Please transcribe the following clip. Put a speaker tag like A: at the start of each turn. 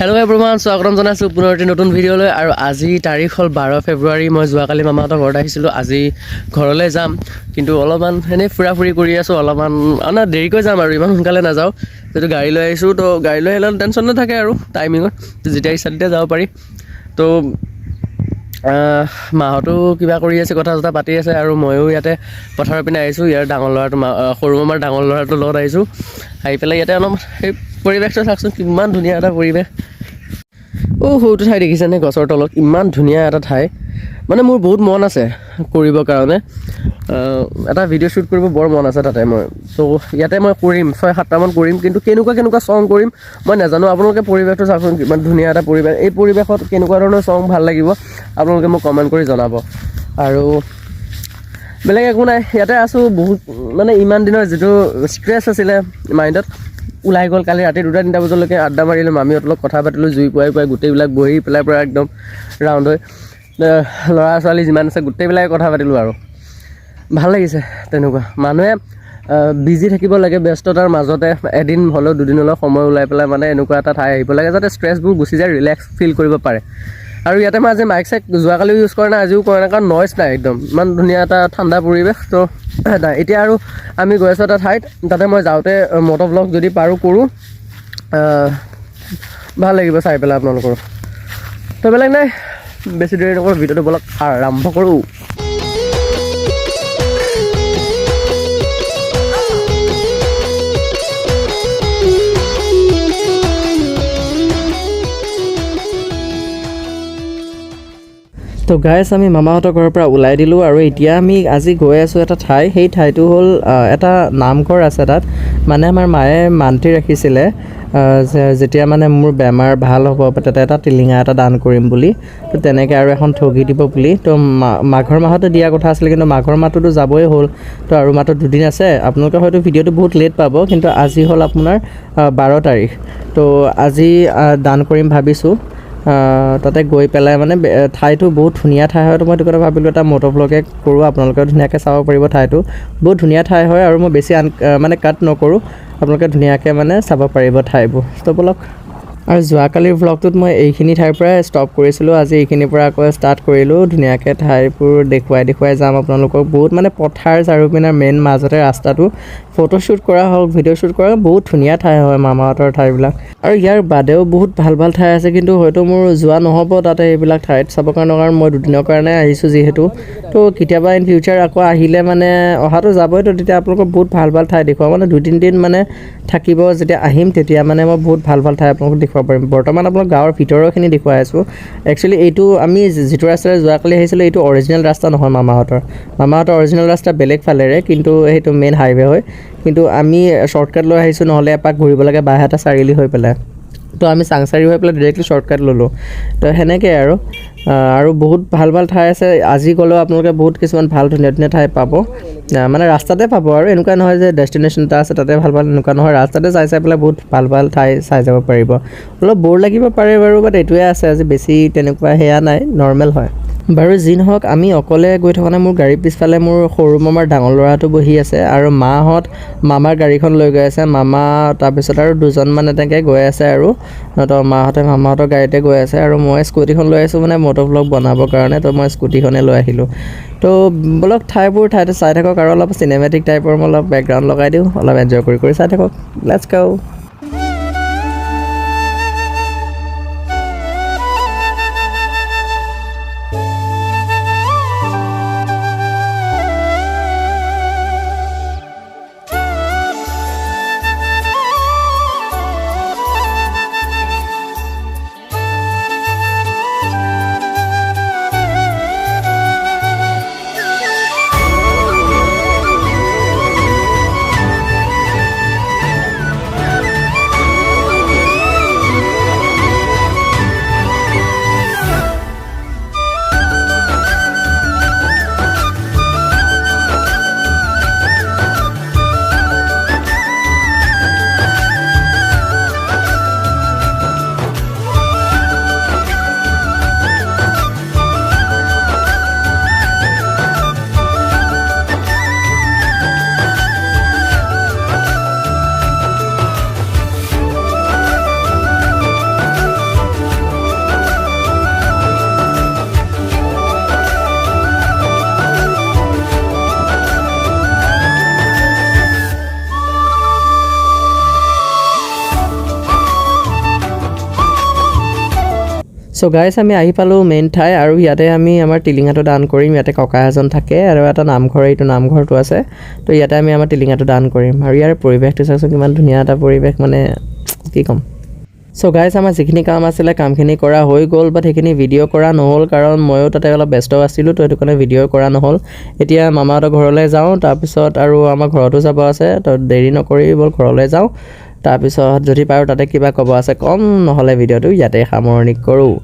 A: Hello everyone স্বাগতম জনাইছোঁ পুনৰ এটি নতুন ভিডিঅ'লৈ আৰু আজি তাৰিখ হ'ল বাৰ ফেব্ৰুৱাৰী মই যোৱাকালি মামাহঁতৰ ঘৰত আহিছিলোঁ আজি ঘৰলৈ যাম। কিন্তু অলপমান এনেই ফুৰা ফুৰি কৰি আছোঁ অলপমান মানে দেৰিকৈ যাম আৰু ইমান সোনকালে নাযাওঁ। যিহেতু গাড়ী লৈ আহিছোঁ তো গাড়ী লৈ আহিলে টেনশ্যন নাথাকে আৰু টাইমিঙত যেতিয়া ইচ্ছা তেতিয়া যাব পাৰি। তো মাহঁতো কিবা কৰি আছে কথা চথা পাতি আছে আৰু ময়ো ইয়াতে পথাৰৰ পিনে আহিছোঁ ইয়াৰ ডাঙৰ ল'ৰাটো মা সৰু মামাৰ ডাঙৰ ল'ৰাটোৰ লগত আহিছোঁ। আহি পেলাই ইয়াতে অলপ সেই পৰিৱেশটো চাওকচোন কিমান ধুনীয়া এটা পৰিৱেশ। অ' সৰুটো ঠাই দেখিছেনে গছৰ তলত? ইমান ধুনীয়া এটা ঠাই। মানে মোৰ বহুত মন আছে কৰিবৰ কাৰণে। এটা ভিডিঅ' শ্বুট কৰিব বৰ মন আছে তাতে মই। ত' ইয়াতে মই কৰিম ছয় সাতটামান কৰিম কিন্তু কেনেকুৱা কেনেকুৱা চং কৰিম মই নাজানো। আপোনালোকে পৰিৱেশটো চাওকচোন কিমান ধুনীয়া এটা পৰিৱেশ। এই পৰিৱেশত কেনেকুৱা ধৰণৰ চং ভাল লাগিব আপোনালোকে মোক কমেণ্ট কৰি জনাব। আৰু বেলেগ একো নাই ইয়াতে আছোঁ বহুত মানে ইমান দিনৰ যিটো ষ্ট্ৰেছ আছিলে মাইণ্ডত ওলাই গ'ল কালি ৰাতি দুটা তিনিটা বজালৈকে আড্ডা মাৰিলোঁ মামীহঁতৰ লগত কথা পাতিলোঁ জুই পুৱাই পুৱাই গোটেইবিলাক বহি পেলাই পূৰা একদম ৰাউণ্ড হৈ ল'ৰা ছোৱালী যিমান আছে গোটেইবিলাকে কথা পাতিলোঁ আৰু। ভাল লাগিছে তেনেকুৱা। মানুহে বিজি থাকিব লাগে ব্যস্ততাৰ মাজতে এদিন হ'লেও দুদিন হ'লেও সময় ওলাই পেলাই মানে এনেকুৱা এটা ঠাই আহিব লাগে যাতে ষ্ট্ৰেছবোৰ গুচি যায় ৰিলেক্স ফিল কৰিব পাৰে। আৰু ইয়াতে মই আজি মাইক চাইক যোৱাকালিও ইউজ কৰা নাই আজিও কৰা নাই কাৰণ নইজ নাই একদম। ইমান ধুনীয়া এটা ঠাণ্ডা পৰিৱেশ তো এতিয়া আৰু আমি গৈ আছোঁ এটা ঠাইত তাতে মই যাওঁতে মটৰ ব্লগ যদি পাৰোঁ কৰোঁ। ভাল লাগিব চাই পেলাই আপোনালোকৰ। তো বেলেগ নাই। বেছি দেৰি নকৰোঁ ভিডিঅ'টো বলক আৰম্ভ কৰোঁ। তো গাইছ আমি মামাহঁতৰ ঘৰৰ পৰা ওলাই দিলোঁ আৰু এতিয়া আমি আজি গৈ আছোঁ এটা ঠাই। সেই ঠাইটো হ'ল এটা নামঘৰ আছে তাত। মানে আমাৰ মায়ে মান্তি ৰাখিছিলে যেতিয়া মানে মোৰ বেমাৰ ভাল হ'ব তাতে এটা টিলিঙা এটা দান কৰিম বুলি। তো তেনেকৈ আৰু এখন ঠগি দিব বুলি। তো মা- মাঘৰ মাহতে দিয়া কথা আছিলে কিন্তু মাঘৰ মাহটোতো যাবই হ'ল। তো আৰু মাত্ৰ দুদিন আছে। আপোনালোকে হয়তো ভিডিঅ'টো বহুত লেট পাব কিন্তু আজি হ'ল আপোনাৰ বাৰ তাৰিখ। তো আজি দান কৰিম ভাবিছোঁ। তাতে গৈ পেলাই মানে ঠাইটো বহুত ধুনীয়া ঠাই হয়। তো মই সেইটো কথা ভাবিলোঁ, এটা মটৰ ব্লগে কৰোঁ আপোনালোকে ধুনীয়াকৈ চাব পাৰিব ঠাইটো। বহুত ধুনীয়া ঠাই হয় আৰু মই বেছি আন মানে কাট নকৰোঁ। আপোনালোকে ধুনীয়াকৈ মানে চাব পাৰিব ঠাইবোৰ। তো ব'লক আৰু যোৱাকালিৰ ভ্লগটোত মই এইখিনি ঠাইৰ পৰাই ষ্টপ কৰিছিলোঁ, আজি এইখিনিৰ পৰা আকৌ ষ্টাৰ্ট কৰিলোঁ। ধুনীয়াকৈ ঠাইবোৰ দেখুৱাই দেখুৱাই যাম আপোনালোকক। বহুত মানে পথাৰ চাৰিওপিনে মেইন মাজতে ৰাস্তাটো। ফটোশ্বুট কৰা হওক ভিডিঅ' শ্বুট কৰা বহুত ধুনীয়া ঠাই হয় মামাহঁতৰ ঠাইবিলাক। আৰু ইয়াৰ বাদেও বহুত ভালো ভালো ঠাই আছে, কিন্তু হয়তো মোৰ যোৱা নহ'ব তাতে এইবিলাক ঠাইত। চাবৰ কাৰণে কাৰণ মই দুদিনৰ কাৰণে আহিছোঁ যিহেতু। তো কেতিয়াবা ইন ফিউচাৰ আকৌ আহিলে মানে অহাটো যাবই তো তেতিয়া আপোনালোকক বহুত ভালো ভালো ঠাই দেখুৱাম। মানে দুই তিনিদিন মানে থাকিব, যেতিয়া আহিম তেতিয়া মানে মই বহুত ভালো ভালো ঠাই আপোনালোকক দেখুৱাব পাৰিম বৰ্তমান আপোনাৰ গাঁৱৰ ভিতৰৰখিনি দেখুৱাই আছোঁ। একচুৱেলি এইটো আমি যিটো ৰাস্তাৰে যোৱাকালি আহিছিলোঁ, এইটো অৰিজিনেল ৰাস্তা নহয় মামাহঁতৰ। মামাহঁতৰ অৰিজিনেল ৰাস্তা বেলেগ ফালেৰে, কিন্তু সেইটো মেইন হাইৱে হয়। কিন্তু আমি শ্বৰ্টকাট লৈ আহিছোঁ, নহ'লে এপাক ঘূৰিব লাগে বাইহাটা চাৰিআলি হৈ পেলাই। তো আমি চাংচাৰি হৈ পেলাই ডাইৰেক্টলি শ্বৰ্টকাট ল'লোঁ। তো সেনেকৈ আৰু। আৰু বহুত ভালো ভালো ঠাই আছে। আজি গ'লেও আপোনালোকে বহুত কিছুমান ভালো ধুনীয়া ধুনীয়া ঠাই পাব। মানে ৰাস্তাতে পাব আৰু এনেকুৱা নহয় যে ডেষ্টিনেশ্যন এটা আছে, তাতে ভালো ভালো এনেকুৱা নহয়। ৰাস্তাতে চাই চাই পেলাই বহুত ভালো ভালো ঠাই চাই যাব পাৰিব। অলপ ব'ৰ লাগিব পাৰে বাৰু বাট এইটোৱে আছে। আজি বেছি তেনেকুৱা সেয়া নাই নৰ্মেল হয়। বাৰু যি নহওক আমি অকলে গৈ থকা নাই। মোৰ গাড়ীৰ পিছফালে মোৰ সৰু মামাৰ ডাঙৰ ল'ৰাটো বহি আছে আৰু মাহঁত মামাৰ গাড়ীখন লৈ গৈ আছে। মামা তাৰপিছত আৰু দুজনমান এনেকৈ গৈ আছে আৰু। তো মাহঁতে মামাহঁতৰ গাড়ীতে গৈ আছে আৰু মই স্কুটিখন লৈ আহিছোঁ মানে মটৰ ব্লগ বনাবৰ কাৰণে তো মই স্কুটিখনে লৈ আহিলোঁ। তো বলক ঠাইবোৰ ঠাইতে চাই থাকক আৰু অলপ চিনেমেটিক টাইপৰ মই অলপ বেকগ্ৰাউণ্ড লগাই দিওঁ অলপ এনজয় কৰি কৰি চাই থাকক। লেটছ গাও চ' গাইছ আমি আহি পালোঁ মেইন ঠাই আৰু ইয়াতে আমি আমাৰ টিলিঙাটো দান কৰিম। ইয়াতে ককা এজন থাকে আৰু এটা নামঘৰ এইটো নামঘৰটো আছে। তো ইয়াতে আমি আমাৰ টিলিঙাটো দান কৰিম। আৰু ইয়াৰ পৰিৱেশটো চাওকচোন কিমান ধুনীয়া এটা পৰিৱেশ মানে কি ক'ম? চ' গাইছ আমাৰ যিখিনি কাম আছিলে কামখিনি কৰা হৈ গ'ল বাট সেইখিনি ভিডিঅ' কৰা নহ'ল কাৰণ ময়ো তাতে অলপ ব্যস্ত আছিলোঁ তো সেইটো কাৰণে ভিডিঅ' কৰা নহ'ল। এতিয়া মামাহঁতৰ ঘৰলৈ যাওঁ তাৰপিছত আৰু আমাৰ ঘৰতো যাব আছে তো দেৰি নকৰি ব'ল ঘৰলৈ যাওঁ। তাৰপিছত যদি পাৰোঁ তাতে কিবা ক'ব আছে ক'ম নহ'লে ভিডিঅ'টো ইয়াতে সামৰণি কৰোঁ।